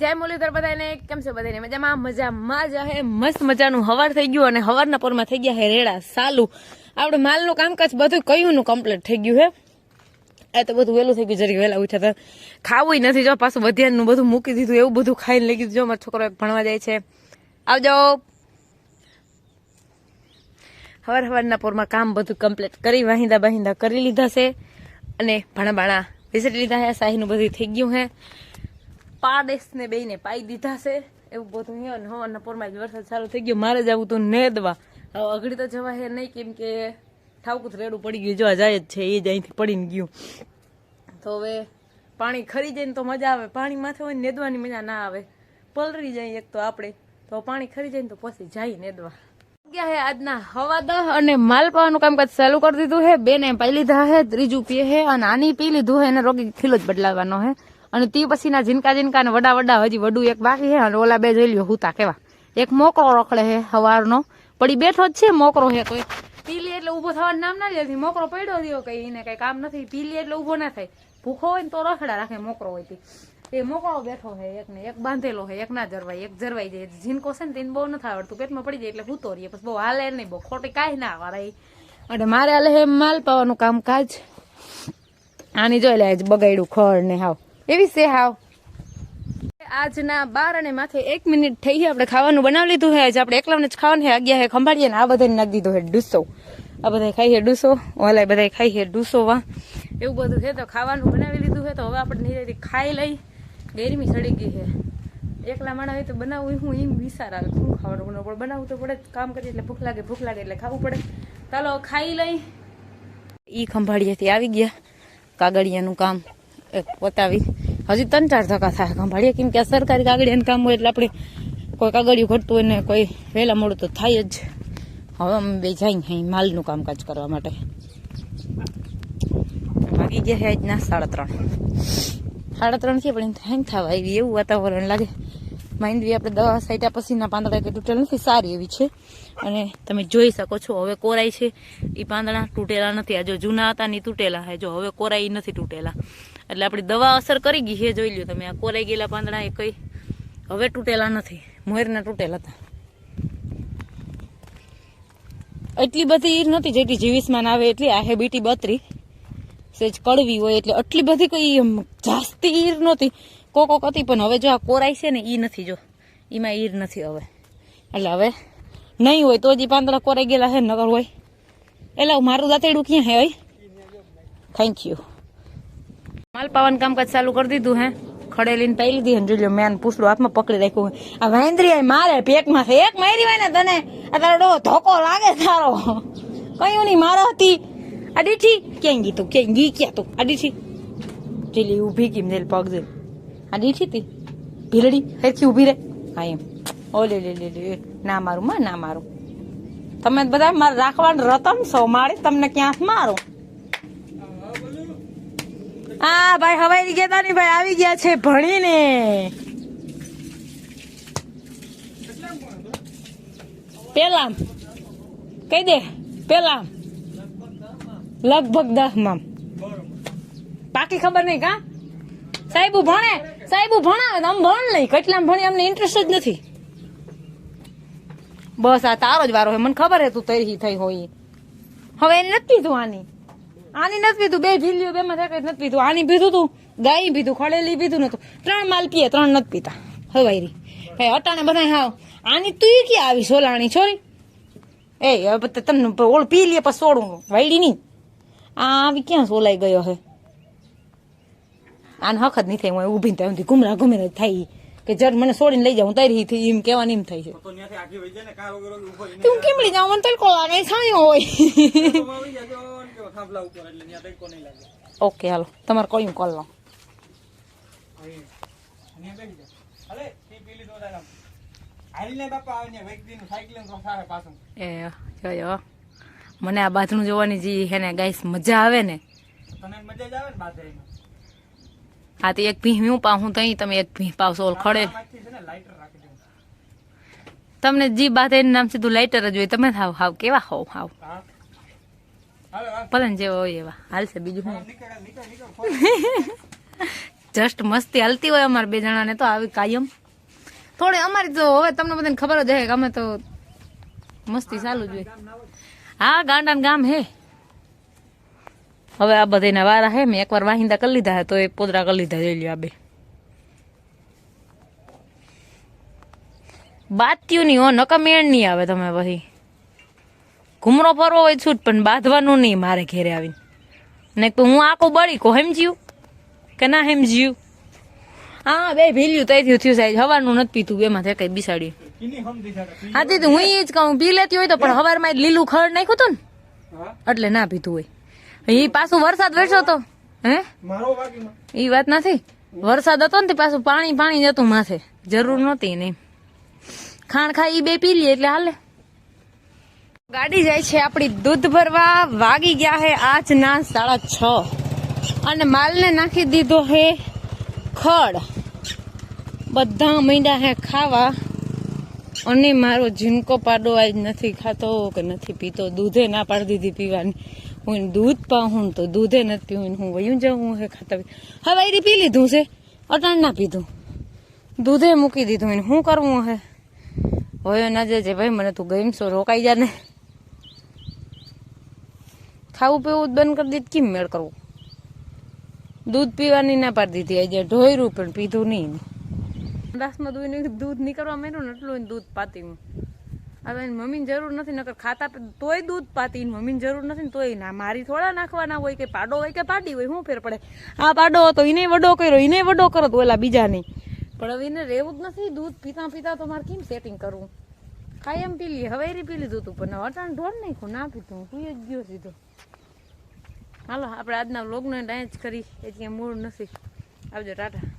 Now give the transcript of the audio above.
જય મુરલીધર બધાને કેમ છે બધાને મજામાં? મજામાં જ હે. મસ્ત મજાનું હવાર થઈ ગયું અને હવારના પોરમાં થઈ ગયા હે રેડા, સાલું. આપણે માલનું કામકાજ બધું કયુંનું કમ્પ્લીટ થઈ ગયું હે? એ તો બધું વહેલું થઈ ગયું, જરી વહેલા ઉઠ્યા હતા ખાવું નથી, જો પાછું વધ્યાનું બધું મૂકી દીધું, એવું બધું ખાઈને લઈ ગયું. જો મારો છોકરો ભણવા જાય છે. આવજો. હવાર હવારના પોરમાં કામ બધું કમ્પ્લીટ કરી, વાહિંદા બાહિંદા કરી લીધા છે. અને ભાણા બાણા વિઝિટ લીધા હે, શાહીનું બધું થઈ ગયું હે. પાડેસ ને બેને પાઈ દીધા છે. એવું બધું હે, અને હવારના પોરમાં જ વરસાદ સારો થઈ ગયો. મારે જવું તો નેદવા. હવે અઘડી તો જવા હે નહીં, કેમ કે ઠાવકું રેડું પડી ગયું, જોવા જાય જ છે, એ જ અહીંથી પડીને ગયું. તો હવે પાણી ખરી જાય ને તો મજા આવે. પાણી માથે હોય નેદવાની મજા ના આવે. પલરી જાય એક તો આપણે. તો પાણી ખરી જાય ને તો પછી જાય નેદવા. ગયા હે આજના હવા દહ અને માલ પાવાનું કામકાજ ચાલુ કરી દીધું હે. બેને પી લીધા હે, ત્રીજું પીએ હે, અને આની પી લીધું હે, એને રોગી ખીલો જ બદલાવાનો હે. અને તે પછીના ઝીનકા ઝીનકા વડા વડા હજી વડું એક બાકી હે અને ઓલા બે જોઈ લ્યો હુતા કેવા. એક મોકરો રખડે હે હવારનો. પડી બેઠો જ છે મોકરો હે કોઈ. પીલી એટલે ઊભો થવાનું નામ ના લેતી મોકરો પડ્યો દીયો કઈ એને કઈ કામ નથી. પીલી એટલે ઊભો ના થાય. ભૂખો હોય ને તો રખડા રાખે મોકરો હોય એ મોકળો બેઠો હે એક ને એક બાંધેલો હે એક ના જરવાય, એક જરવાઈ જાય. જીનકો છે ને તેને બહુ નથી આવડતું. પેટમાં પડી જાય એટલે હૂતો રહીએ પછી બહુ હાલે નહીં, બહુ ખોટી કાંઈ ના વાળાય અને મારે હાલે માલ પાવાનું કામકાજ. આની જોઈ લે બગાડ્યું ખડ ને હાવ. એવી છે હાવ આજના બાર અને માથે એક મિનિટ થઈ છે આપણે ખાવાનું બનાવી લીધું છે. આજે આપણે એકલાને જ ખાવાનું છે. અગિયાર હે ખંભાળીએ ને આ બધાને નાખી દીધો છે ડૂસો. આ બધા ખાઈ છે ડૂસો. ઓલા બધા ખાઈ છે ડુસો વા એવું બધું છે તો ખાવાનું બનાવી લીધું છે તો હવે આપણે ધીરે ખાઈ લઈ. ગરમી સડી ગઈ છે. એકલા માણા હોય તો બનાવવું હું, એમ વિચાર આવે. શું ખાવાનું બનાવું? પણ બનાવવું તો પડે. કામ કરીએ એટલે ભૂખ લાગે ભૂખ લાગે એટલે ખાવું પડે. ચાલો, ખાઈ લઈ. એ ખંભાળીએથી આવી ગયા. કાગળિયાનું કામ. પતાવી હજી ત્રણ ચાર ધક્કા થાય. સંભાળીએ કેમ કે સરકારી કાગળિયાનું કામ હોય એટલે આપણે કોઈ કાગળિયું ઘટતું હોય ને કોઈ વહેલા મોડું તો થાય જ. હવે અમે બે જાય અહીં માલનું કામકાજ કરવા માટે. વાગી ગયા છે આજના સાડા ત્રણ. સાડા ત્રણ છે પણ હેંગ થવા આવી. એવું વાતાવરણ લાગે. માંડવી આપણે દવા સાઈટા પછીના પાંદડા કે તૂટેલ નથી, સારી એવી છે. અને તમે જોઈ શકો છો, હવે કોરાઈ છે. એ પાંદડા તૂટેલા નથી. આ જો જૂના હતા ને તૂટેલા છે જો હવે કોરાઈ નથી તૂટેલા. એટલે આપણી દવા અસર કરી ગઈ છે જોઈ લ્યો તમે. આ કોરાઈ ગયેલા પાંદડા એ કઈ હવે તૂટેલા નથી. મોહરના તૂટેલા હતા. એટલી બધી ઈર નથી જેટલી જીવીસમાન આવે એટલી. આ હે બીટી બત્રી. સેજ કડવી હોય એટલે આટલી બધી કોઈ જાસ્તી ઈર નહોતી. કોક હતી, પણ હવે જો આ કોરાઈ છે ને, ઈ નથી જો. એમાં ઈર નથી હવે. એટલે હવે નહીં હોય તો જ પાંદડા કોરાઈ ગયેલા હે નગર હોય. એટલે મારું દાંતેડું ક્યાં હે ભાઈ થેન્ક યુ માલ પાવાનું કામકાજ ચાલુ કરી દીધું, હે? ખડેલી ને લીધી હે જોઈ લો, મેં પૂછલું હાથમાં પકડી રાખ્યું આ વાંદરી મારે પેકમાં છે. એક મારી હોય ને તને, આ તારો ડો ધોકો લાગે તારો. કયું નહીં મારો હતી? અડીઠી ક્યાં ગઈ તું? ક્યાં ગી ક્યાં તું? અડીઠી ચીલી ઊભી ગઈ જેલ પગ દે અડીઠી તી ભીલડી? હેરખી ઊભી રે હા, એમ. ઓ, લે લે લે ના મારું, માં, ના મારું. તમે બધા મારે રાખવાનું રતન છો, મારી તમને ક્યાં મારું. હા, ભાઈ હવાઈ ગયા તા ની ભાઈ, આવી ગયા છે ભણીને. પેલા કહી દે પેલા લગભગ દસમાં બાકી ખબર નહીં, કા? સાહેબ ભણે સાહેબ ભણાવે આમ ભણ નહીં. કેટલામ ભણી, અમને ઇન્ટરેસ્ટ જ નથી. બસ, આ તારો જ વારો હોય મને ખબર હે તું તરી થઈ હોય. હવે નથી આની આની નથી પીધું બે ઢીલીઓ બે માં નથી પીધું. આની પીધું તું ગાય પીધું ખડેલી પીધું નતું ત્રણ માલ પીએ ત્રણ નથી પીતા. હવાયરી કઈ અટાણે બધા હાવ. આની તું ક્યાં આવી સોલાણી છોરી? એ હવે તમને ઓળ પી લે પછી સોડું વાયડી નહીં આ આવી ક્યાં સોલાઈ ગયો હે? આને હખત નહીં થાય હું ઊભી થાય ઘુમરા જ થાય કે જર મને છોડીને લઈ જાઉં હું તારી થી એમ કહેવાની એમ થાય છે. તો કેમડી જાવ? મને તલકો લાગે છાયો હોય. થાંભલા ઉપર એટલે ત્યાં તડકો નહીં લાગે. ઓકે હાલો. તમારે કયું કોલ લો મને આ બાથરૂમ જોવાની જે હે ને ગાઈસ મજા આવે ને. આ તો એક ભીહ હું પાઉં હું તઈ તમે એક ભીહ પાવશો ઓલ ખડે. તમને જી બાત એનું નામ સીધું લાઇટર જ હોય. તમે હાવ હાવ કેવા હોવ હાવ. હા હાલો હાલ ભલે ને જેવા હોય એવા. હાલશે બીજું નીકળ જસ્ટ મસ્તી હાલતી હોય અમારે બે જણાને તો આવી કાયમ. થોડી અમારી તો હવે તમને બધાને ખબર જ હે કે અમે તો મસ્તી ચાલુ જ હોય. હા ગાંડા ગામ હે. હવે આ બધાના વારા હે મેં એકવાર વાહિંદા કરી લીધા હે તો એ પોદરા કરી લીધા જોઈ લ્યો આ બે. બાત્યું નહીં હો નકમેણ નહીં આવે તમે પછી. ઘૂમરો ફરવો હોય છૂટ પણ બાંધવાનું નહીં મારે ઘેરે આવીને. ને તો હું આખું બળી કો હેમજ્યું કે ના હેમજ્યું હા બે ભીલ્યું તઈથી થયું સાહેબ હવાનું નથી પીતું બેમાં કઈ બિસાડ્યું. હા દીદી હું એ જ કહું પી લેતી હોય તો પણ હવારમાં લીલું ખડ નાખ્યું હતું ને એટલે ના પીતું હોય. એ પાછું વરસાદ વરસ્યો તો હે? એ વાત નથી. વરસાદ હતો ને તે પાછું પાણી પાણી જતું માથે. જરૂર નહોતી ને ખાણ ખાઈ બે પી લઈએ એટલે હાલે. ગાડી જાય છે આપણી દૂધ ભરવા, વાગી ગયા હે આજના સાડા છ. અને માલને નાખી દીધો હે ખડ. બધા મીંડા હે ખાવા. અને મારો ઝીણકો પાડો આજ નથી ખાતો કે નથી પીતો. દૂધે ના પાડી દીધી પીવાની. હું દૂધ પાઉં તો દૂધે નથી પીવું હું વયું જાઉં, હું ખાતા હવે એરી પી લીધું છે. અટાણ ના પીધું. દૂધે મૂકી દીધું એને. શું કરવું હે? હોય ના જજે ભાઈ, મને તું ગઈમસો રોકાઈ જા ને ખાવું પીવું બંધ કરી દીધું, કેમ મેળ કરવું? દૂધ પીવાની ના પાડી દીધી, આજે ઢોયરું પણ પીધું નહીં દાસમાં દૂધ દૂધ નીકળવા માંડ્યું ને એટલું દૂધ પાતી હું. હવે મમ્મીની જરૂર નથી, નકર ખાતા તોય દૂધ પાતી મમ્મીની જરૂર નથી ને તોય ના. મારી થોડા નાખવાના હોય કે પાડો હોય કે પાડી હોય, શું ફેર પડે? આ પાડો હતો એને વડો કર્યો એને વડો કરો તો ઓલા બીજા નહીં પણ હવે એને રહેવું જ નથી, દૂધ પીતા પીતા તો મારે કેમ સેટિંગ કરવું? કાયમ પી લઈએ હવે પી લીધું હતું પણ અટાણ ઢોળ નાખ્યું, ના પીધું તું જ ગયો સીધો. હાલો આપણે આજના વ્લોગનો ડાયચ કરી. એ ક્યાં મૂળ નથી. આવજો ટાટા.